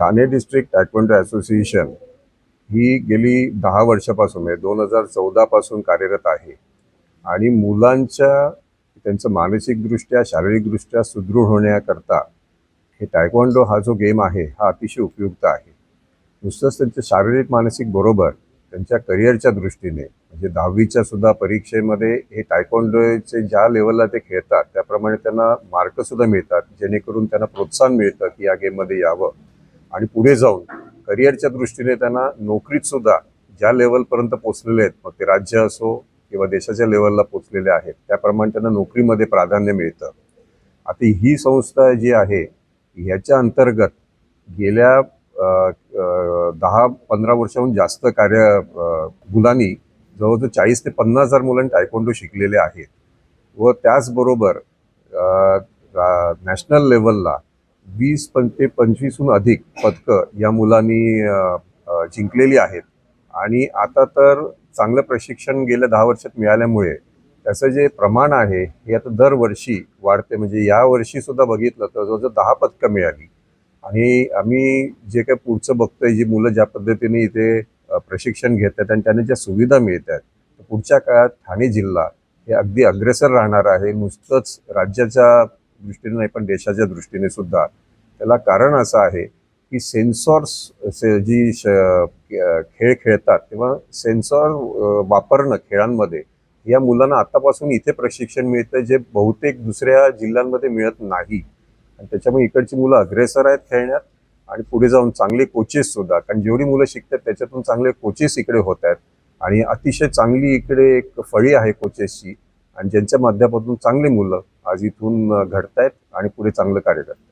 Thane district taekwondo association ही गेली दहा वर्षापासून म्हणजे दोन हजार चौदापासून कार्यरत आहे. आणि मुलांच्या त्यांचं मानसिकदृष्ट्या शारीरिकदृष्ट्या सुदृढ होण्याकरता हे टायक्वांडो हा जो गेम आहे हा अतिशय उपयुक्त आहे. नुसतंच त्यांचं शारीरिक मानसिक बरोबर त्यांच्या करिअरच्या दृष्टीने म्हणजे दहावीच्या सुद्धा परीक्षेमध्ये हे टायक्वांडोचे ज्या लेवलला ते खेळतात त्याप्रमाणे त्यांना मार्कसुद्धा मिळतात जेणेकरून त्यांना प्रोत्साहन मिळतं की या गेममध्ये यावं. आणि पुढे जाऊन करिअरच्या दृष्टीने त्यांना नोकरीत सुद्धा ज्या लेवलपर्यंत पोचलेले आहेत मग ते राज्य असो किंवा देशाच्या लेवलला पोचलेले आहेत त्याप्रमाणे त्यांना नोकरीमध्ये प्राधान्य मिळतं. आता ही संस्था जी आहे ह्याच्या अंतर्गत गेल्या दहा पंधरा वर्षाहून जास्त कार्य मुलांनी जवळजवळ चाळीस ते पन्नास हजार मुलांनी टायकोंडो शिकलेले आहेत. व त्याचबरोबर नॅशनल लेवलला वीस पं ते पंचवीसहून अधिक पदकं या मुलांनी जिंकलेली आहेत. आणि आता तर चांगलं प्रशिक्षण गेल्या दहा वर्षात मिळाल्यामुळे त्याचं जे प्रमाण आहे हे आता दरवर्षी वाढते. म्हणजे या बघितलं तर जवळजवळ दहा पदकं मिळाली. आणि आम्ही जे काही पुढचं बघतोय जी मुलं ज्या पद्धतीने इथे प्रशिक्षण घेत आहेत आणि त्यांना ज्या सुविधा मिळत आहेत तर पुढच्या काळात ठाणे जिल्हा हे अगदी अग्रेसर राहणार आहे. नुसतंच राज्याच्या दृष्टीने नाही पण देशाच्या दृष्टीने सुद्धा त्याला कारण असं आहे की सेन्सॉर्स से जी श खेळ खेळतात तेव्हा सेन्सॉर वापरणं खेळांमध्ये या मुलांना आतापासून इथे प्रशिक्षण मिळतं जे बहुतेक दुसऱ्या जिल्ह्यांमध्ये मिळत नाही. आणि त्याच्यामुळे इकडची मुलं अग्रेसर आहेत खेळण्यात आणि पुढे जाऊन चांगले कोचेस सुद्धा कारण जेवढी मुलं शिकतात त्याच्यातून चांगले कोचेस इकडे होत आहेत. आणि अतिशय चांगली इकडे एक फळी आहे कोचेसची आणि ज्यांच्या माध्यमातून चांगली मुलं आज इथून घडतायत आणि पुढे चांगलं कार्य करतात